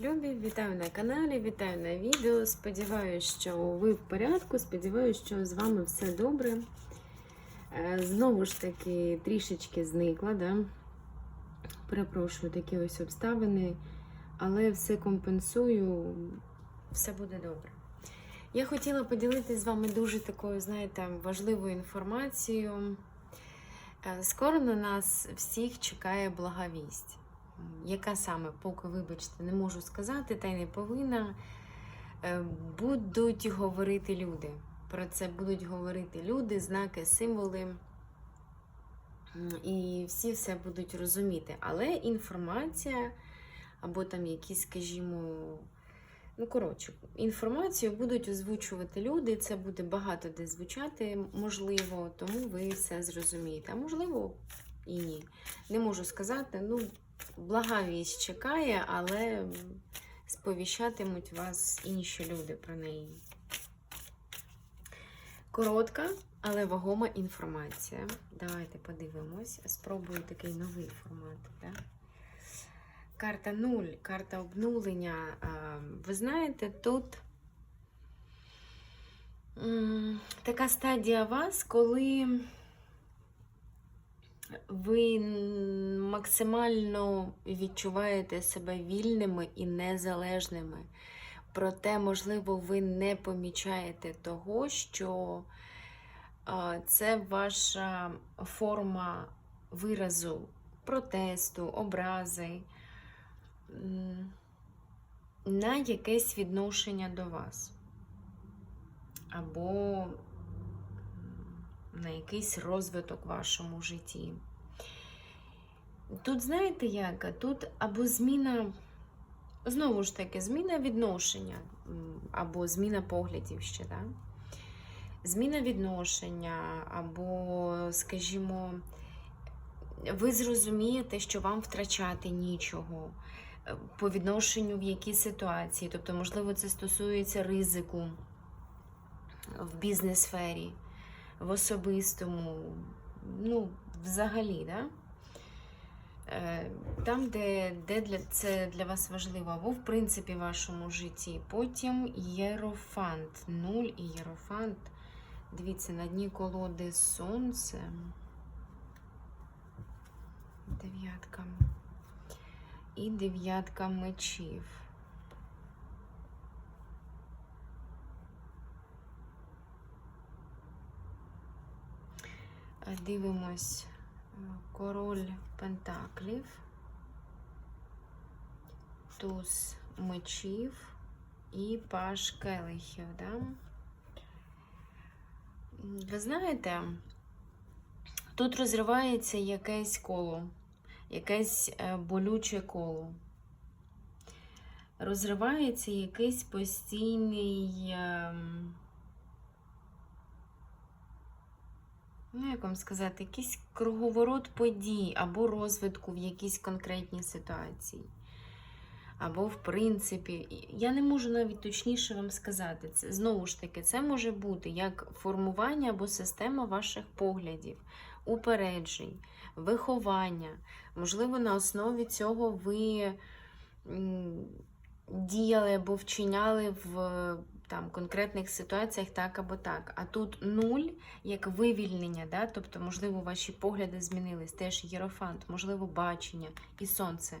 любі! Вітаю на каналі, вітаю на відео. Сподіваюся, що ви в порядку. Сподіваюся, що з вами все добре. Е, Знову ж таки, трішечки зникла. Да? Перепрошую такі ось обставини, але все компенсую, все буде добре. Я хотіла поділитися з вами дуже такою, знаєте, важливою інформацією. Е, Скоро на нас всіх чекає благовість. Яка саме, поки, вибачте, не можу сказати, та й не повинна. Е, Будуть говорити люди. Про це будуть говорити люди, знаки, символи. І всі все будуть розуміти. Але інформація, або там якісь, скажімо, ну, коротше, інформацію будуть озвучувати люди. Це буде багато де звучати, можливо, тому ви все зрозумієте. А можливо, і ні. Не можу сказати. Ну, блага вість чекає, але сповіщатимуть вас інші люди про неї. Коротка, але вагома інформація. Давайте подивимось. Спробую такий новий формат. Да? Карта 0, карта обнулення. Ви знаєте, тут така стадія вас, коли ви максимально відчуваєте себе вільними і незалежними. Проте, можливо, ви не помічаєте того, що це ваша форма виразу протесту, образи на якесь відношення до вас. Або на якийсь розвиток в вашому житті. Тут знаєте як? Тут або зміна, знову ж таки, зміна відношення, або зміна поглядів ще, да? зміна відношення, або, скажімо, ви зрозумієте, що вам втрачати нічого е, по відношенню в якій ситуації. Тобто, можливо, це стосується ризику в бізнес-сфері, в особистому, ну, взагалі, да? Е, Там, де, де для, це для вас важливо, або в принципі в вашому житті. Потім єрофант, нуль і єрофант. Дивіться, на дні колоди сонце. Дев'ятка. І дев'ятка мечів. Дивимось король пентаклів, туз мечів і паш келихів. Да? Ви знаєте, тут розривається якесь коло, якесь е, болюче коло. Розривається якийсь постійний. Ну, як вам сказати, якийсь круговорот подій або розвитку в якійсь конкретній ситуації. Або, в принципі, я не можу навіть точніше вам сказати. Це, знову ж таки, це може бути як формування або система ваших поглядів, упереджень, виховання. Можливо, на основі цього ви діяли або вчиняли в там, конкретних ситуаціях так або так. А тут нуль як вивільнення, да? тобто, можливо, ваші погляди змінились, теж єрофант, можливо, бачення і сонце.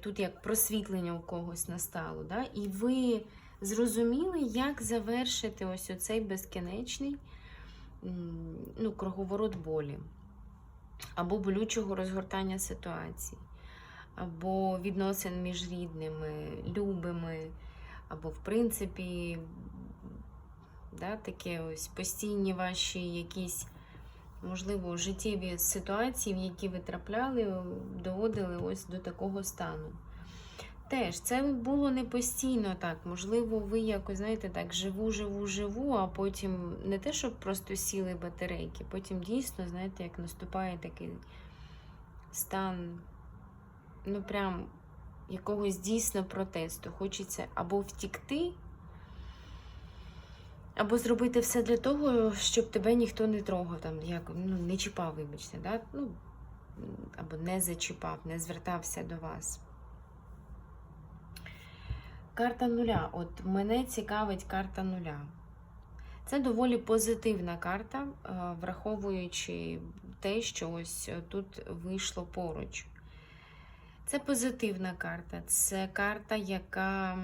Тут як просвітлення у когось настало. Да? І ви зрозуміли, як завершити ось оцей безкінечний ну, круговорот болі, або болючого розгортання ситуації, або відносин між рідними, любими, або, в принципі, да, таке ось постійні ваші якісь, можливо, життєві ситуації, в які ви трапляли, доводили ось до такого стану. Теж це було не постійно так. Можливо, ви якось, знаєте, так, живу, живу, живу, а потім не те, щоб просто сіли батарейки, потім дійсно, знаєте, як наступає такий стан, ну прям якогось дійсно протесту. Хочеться або втікти, або зробити все для того, щоб тебе ніхто не трогав, там, як, ну, не чіпав, вибачте, да? ну, або не зачіпав, не звертався до вас. карта нуля. От мене цікавить карта нуля. Це доволі позитивна карта, е, враховуючи те, що ось е, тут вийшло поруч. Це позитивна карта. Це карта, яка,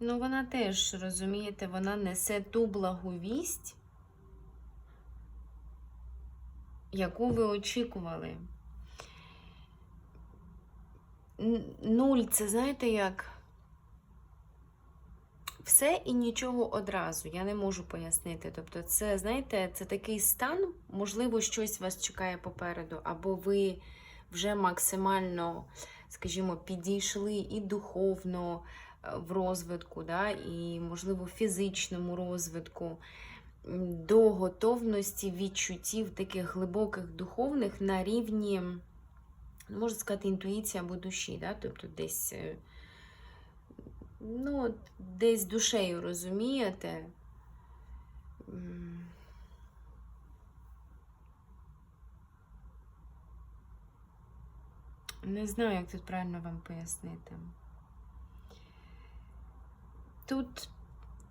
ну, вона теж, розумієте, вона несе ту благовість, яку ви очікували. Нуль, це знаєте як? Все і нічого одразу. Я не можу пояснити. Тобто, це, знаєте, це такий стан, можливо, щось вас чекає попереду, або ви вже максимально, скажімо, підійшли і духовно е, в розвитку, да, і, можливо, фізичному розвитку до готовності відчуттів таких глибоких духовних на рівні, ну, можна сказати, інтуїції або душі, да? тобто десь, е, ну, десь душею розумієте. Не знаю, як тут правильно вам пояснити. Тут,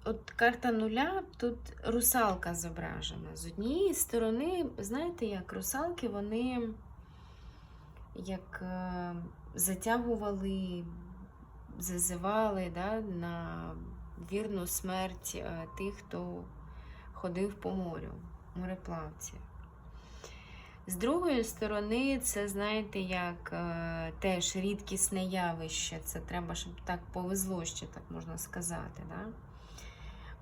от карта нуля, тут русалка зображена. З однієї сторони, знаєте, як русалки, вони як е, затягували, зазивали да, на вірну смерть е, тих, хто ходив по морю, мореплавці. З другої сторони, це, знаєте, як е, теж рідкісне явище. Це треба, щоб так повезло ще, так можна сказати. Да?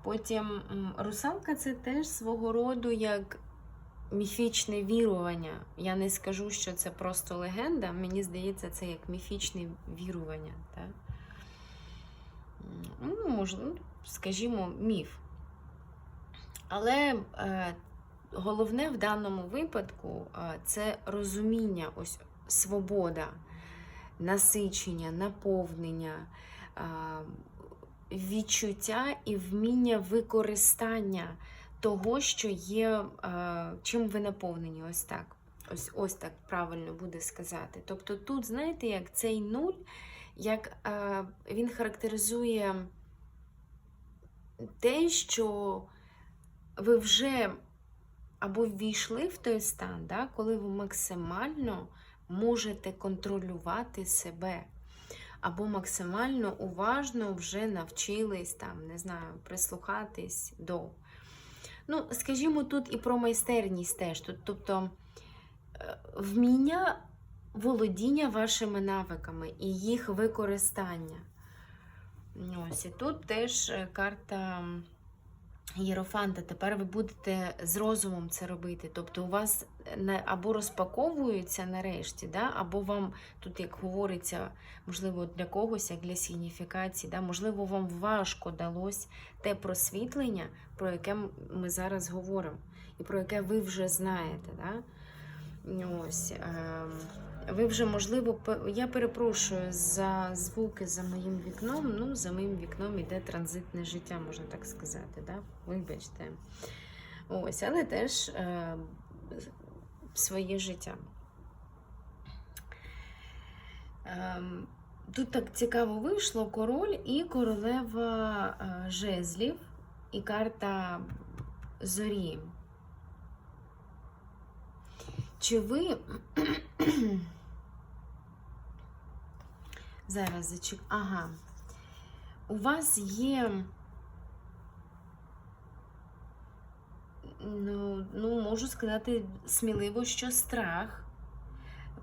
Потім русалка це теж свого роду як міфічне вірування. Я не скажу, що це просто легенда. Мені здається, це як міфічне вірування. М, Ну, можливо, скажімо, міф. Але е, головне в даному випадку це розуміння, ось свобода, насичення, наповнення, відчуття і вміння використання того, що є, чим ви наповнені. Ось так. Ось, ось так правильно буде сказати. Тобто тут, знаєте, як цей нуль, як він характеризує те, що ви вже або ввійшли в той стан, да, коли ви максимально можете контролювати себе, або максимально уважно вже навчились там, не знаю, прислухатись до. Ну, скажімо, тут і про майстерність теж. Тобто е, вміння володіння вашими навиками і їх використання. Ось, і тут теж е, карта Єрофанта. Тепер ви будете з розумом це робити. Тобто у вас або розпаковуються нарешті, да? або вам, тут, як говориться, можливо, для когось, як для сигніфікації, да? можливо, вам важко далось те просвітлення, про яке ми зараз говоримо, і про яке ви вже знаєте. Да? Ось. ем, Ви вже, можливо, я перепрошую за звуки за моїм вікном. Ну, за моїм вікном іде транзитне життя, можна так сказати. Да? Вибачте. Ось, але теж е, своє життя. Ем, Тут так цікаво вийшло король і королева е, жезлів, і карта зорі. Чи ви зараз зачек... Ага. У вас є. Ну, ну, можу сказати сміливо, що страх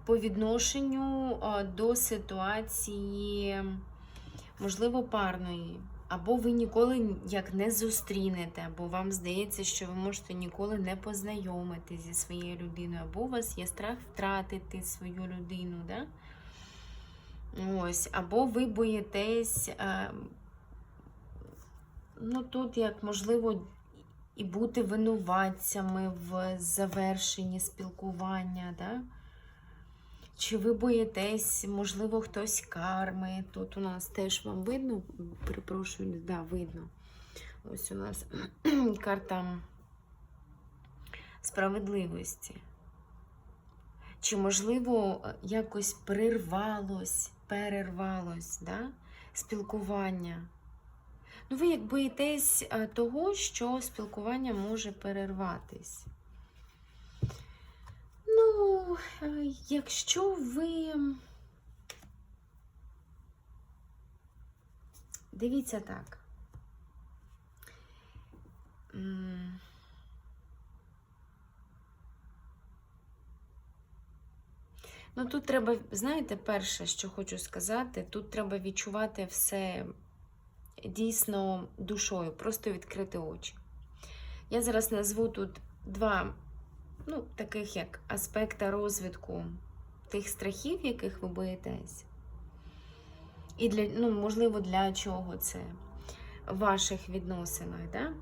по відношенню до ситуації, можливо, парної. Або ви ніколи як не зустрінете, або вам здається, що ви можете ніколи не познайомитися зі своєю людиною, або у вас є страх втратити свою людину. Да? Ось, або ви боїтесь, е, ну тут як можливо і бути винуватцями в завершенні спілкування. Да? Чи ви боїтесь, можливо, хтось карми? Тут у нас теж вам видно, перепрошую, да, видно. Ось у нас карта справедливості. Чи, можливо, якось прервалось, перервалось да? спілкування. Ну, ви як боїтесь е, того, що спілкування може перерватись. Ну, е, якщо ви. Дивіться так. Ну, тут треба, знаєте, перше, що хочу сказати, тут треба відчувати все дійсно душою, просто відкрити очі. Я зараз назву тут два, ну, таких як аспекта розвитку тих страхів, яких ви боїтесь. І для, ну, можливо, для чого це в ваших відносинах, да?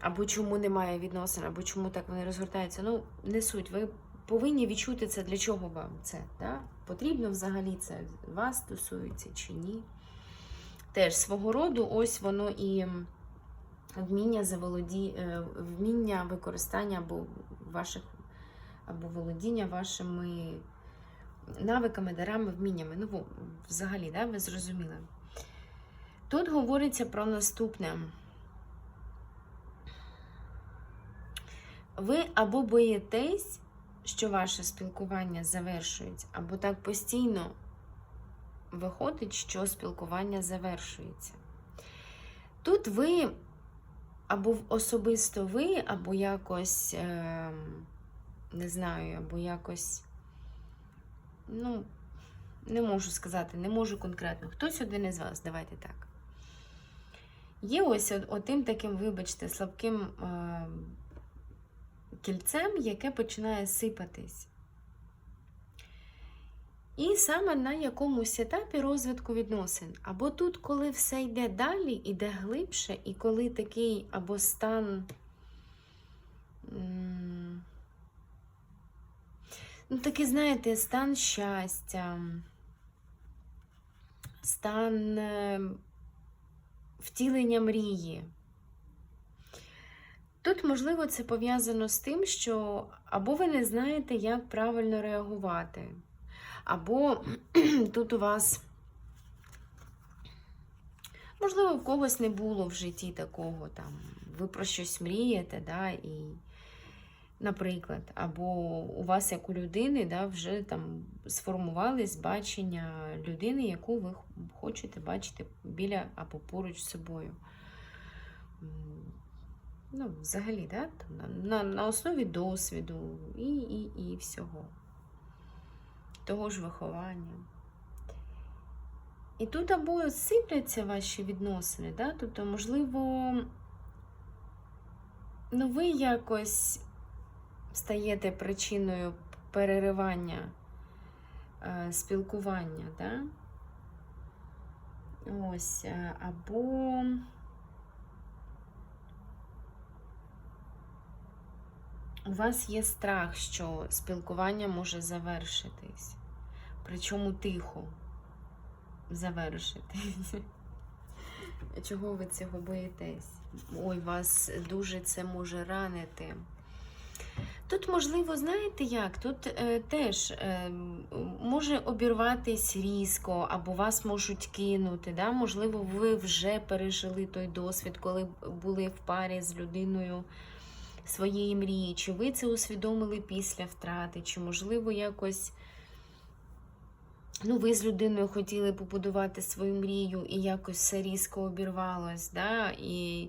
або чому немає відносин, або чому так вони розгортаються. Ну, не суть. Ви повинні відчути це, для чого вам це. Да? Потрібно взагалі це вас стосується чи ні. Теж свого роду, ось воно і вміння заволоді... е, вміння використання або ваших або володіння вашими навиками, дарами, вміннями. Ну, взагалі, да, ви зрозуміли. Тут говориться про наступне. Ви або боїтесь, що ваше спілкування завершується, або так постійно виходить, що спілкування завершується. Тут ви, або особисто ви, або якось, е, не знаю, або якось, ну, не можу сказати, не можу конкретно. Хтось один із вас, давайте так. Є ось от- отим таким, вибачте, слабким е, кільцем, яке починає сипатись. І саме на якомусь етапі розвитку відносин. Або тут, коли все йде далі, іде глибше, і коли такий або стан. Ну, такий, знаєте, стан щастя, стан е, втілення мрії. Тут, можливо, це пов'язано з тим, що або ви не знаєте, як правильно реагувати, або тут у вас, можливо, в когось не було в житті такого, там, ви про щось мрієте, да, і, наприклад, або у вас, як у людини, да, вже там сформувались бачення людини, яку ви хочете бачити біля або поруч з собою. Ну, взагалі, да? на, на, на основі досвіду і, і, і всього. Того ж виховання. І тут або сипляться ваші відносини, да? тобто, можливо, ну, ви якось стаєте причиною переривання е, спілкування, да? Ось, е, або. У вас є страх, що спілкування може завершитись, причому тихо завершитись. Чого ви цього боїтесь? Ой, вас дуже це може ранити. Тут, можливо, знаєте як? Тут е, теж е, може обірватись різко, або вас можуть кинути. Да? Можливо, ви вже пережили той досвід, коли були в парі з людиною своєї мрії, чи ви це усвідомили після втрати, чи, можливо, якось ну, ви з людиною хотіли побудувати свою мрію і якось все різко обірвалось, да? і...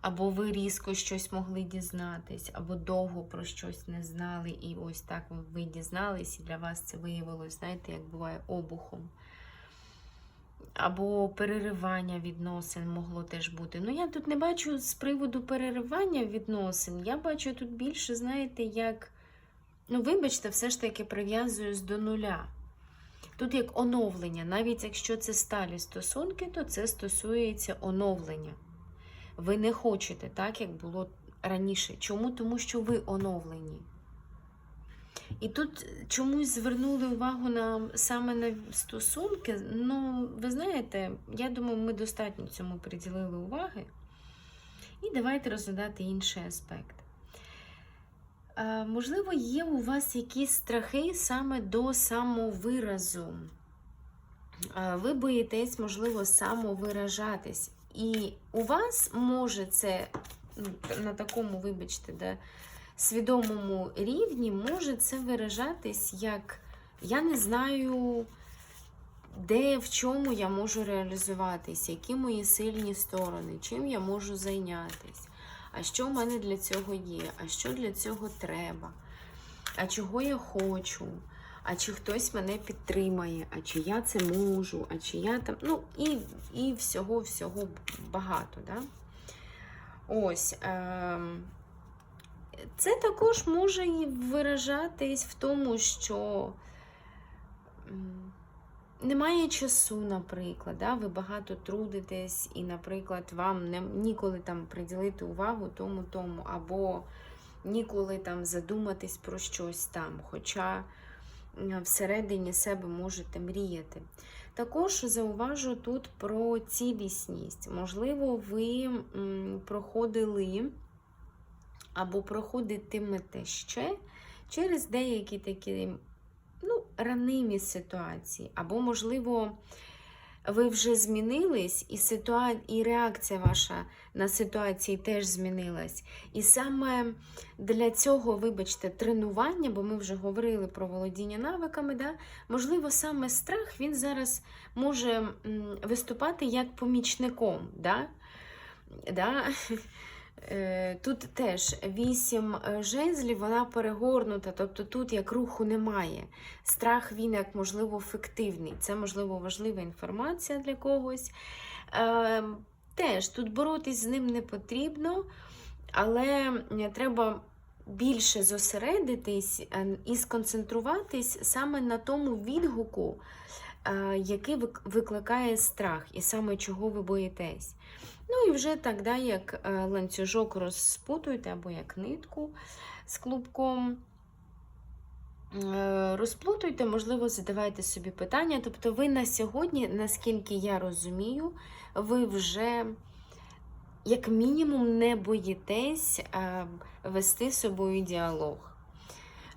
або ви різко щось могли дізнатись, або довго про щось не знали, і ось так ви дізнались, і для вас це виявилось, знаєте, як буває обухом. Або переривання відносин могло теж бути. Ну, я тут не бачу з приводу переривання відносин. Я бачу тут більше, знаєте, як, ну, вибачте, все ж таки прив'язуюсь до нуля. Тут як оновлення. Навіть якщо це сталі стосунки, то це стосується оновлення. Ви не хочете так, як було раніше. Чому? Тому що ви оновлені. І тут чомусь звернули увагу на саме на стосунки. Ну, ви знаєте, я думаю, ми достатньо цьому приділили уваги. І давайте розглядати інший аспект. А, можливо, є у вас якісь страхи саме до самовиразу. е, ви боїтесь, можливо, самовиражатись. І у вас може це ну, на такому, вибачте, да, свідомому рівні може це виражатись як я не знаю, де, в чому я можу реалізуватись, які мої сильні сторони, чим я можу зайнятися, а що в мене для цього є, а що для цього треба, а чого я хочу, а чи хтось мене підтримає, а чи я це можу, а чи я там. Ну, і і всього-всього багато. Да? Ось. Е це також може виражатись в тому, що немає часу, наприклад, да? ви багато трудитесь, і, наприклад, вам не, ніколи там приділити увагу тому, тому, або ніколи там задуматись про щось там, хоча всередині себе можете мріяти. Також зауважу тут про цілісність. Можливо, ви проходили або проходитимете ще через деякі такі ну, ранимі ситуації. Або, можливо, ви вже змінились, і ситуа... і реакція ваша на ситуації теж змінилась. І саме для цього, вибачте, тренування, бо ми вже говорили про володіння навиками, да? можливо, саме страх він зараз може виступати як помічником. Да? Да? Е, тут теж вісім е, жезлів, вона перегорнута, тобто тут як руху немає. Страх він як, можливо, фіктивний. Це, можливо, важлива інформація для когось. Е, теж тут боротись з ним не потрібно, але треба більше зосередитись і сконцентруватись саме на тому відгуку, який викликає страх, і саме чого ви боїтесь. Ну і вже да, як е, ланцюжок розпутуйте або як нитку з клубком. Е, розплутуйте, можливо, задавайте собі питання. Тобто, ви на сьогодні, наскільки я розумію, ви вже, як мінімум, не боїтесь е, вести з собою діалог.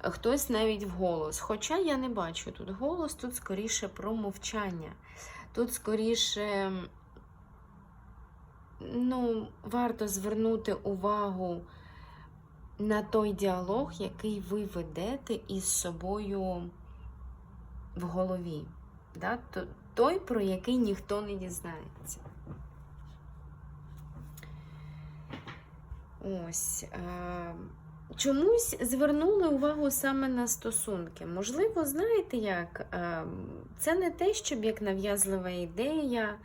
Хтось навіть вголос. Хоча я не бачу тут голос, тут скоріше про мовчання. Тут скоріше ну, варто звернути увагу на той діалог, який ви ведете із собою в голові. Да? Той, про який ніхто не дізнається. Ось. Е Чомусь звернули увагу саме на стосунки. Можливо, знаєте як? Е це не те, щоб як нав'язлива ідея.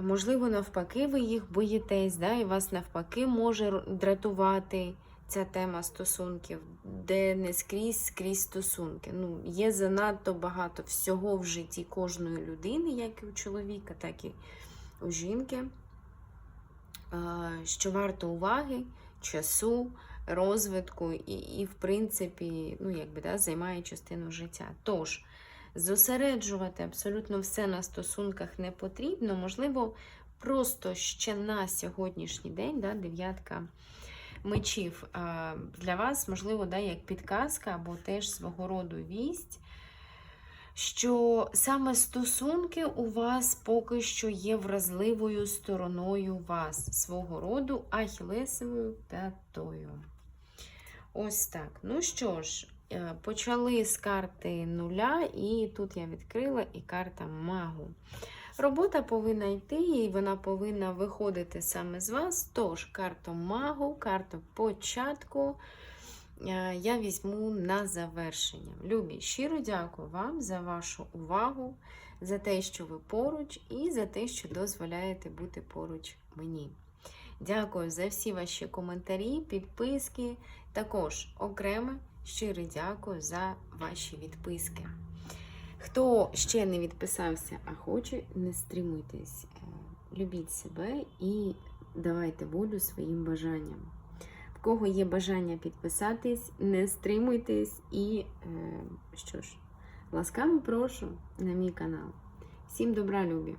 Можливо, навпаки, ви їх боїтесь, да, і вас навпаки може дратувати ця тема стосунків, де не скрізь скрізь стосунки. Ну, Є занадто багато всього в житті кожної людини, як і у чоловіка, так і у жінки, що варто уваги, часу, розвитку і, і в принципі, ну, якби, да, займає частину життя. Тож, Зосереджувати абсолютно все на стосунках не потрібно. Можливо, просто ще на сьогоднішній день, да, дев'ятка мечів для вас, можливо, да, як підказка або теж свого роду вість, що саме стосунки у вас поки що є вразливою стороною вас, свого роду ахілесовою п'ятою. Ось так. Ну що ж, почали з карти нуля, і тут я відкрила і карта магу. Робота повинна йти, і вона повинна виходити саме з вас. Тож, карту магу, карту початку е, я візьму на завершення. Любі, щиро дякую вам за вашу увагу, за те, що ви поруч, і за те, що дозволяєте бути поруч мені. Дякую за всі ваші коментарі, підписки, також окреме. Щиро дякую за ваші відписки. Хто ще не відписався, а хоче, не стримуйтесь. Е, любіть себе і давайте волю своїм бажанням. В кого є бажання підписатись, не стримуйтесь і, е, що ж, ласкаво прошу на мій канал. Всім добра, любі!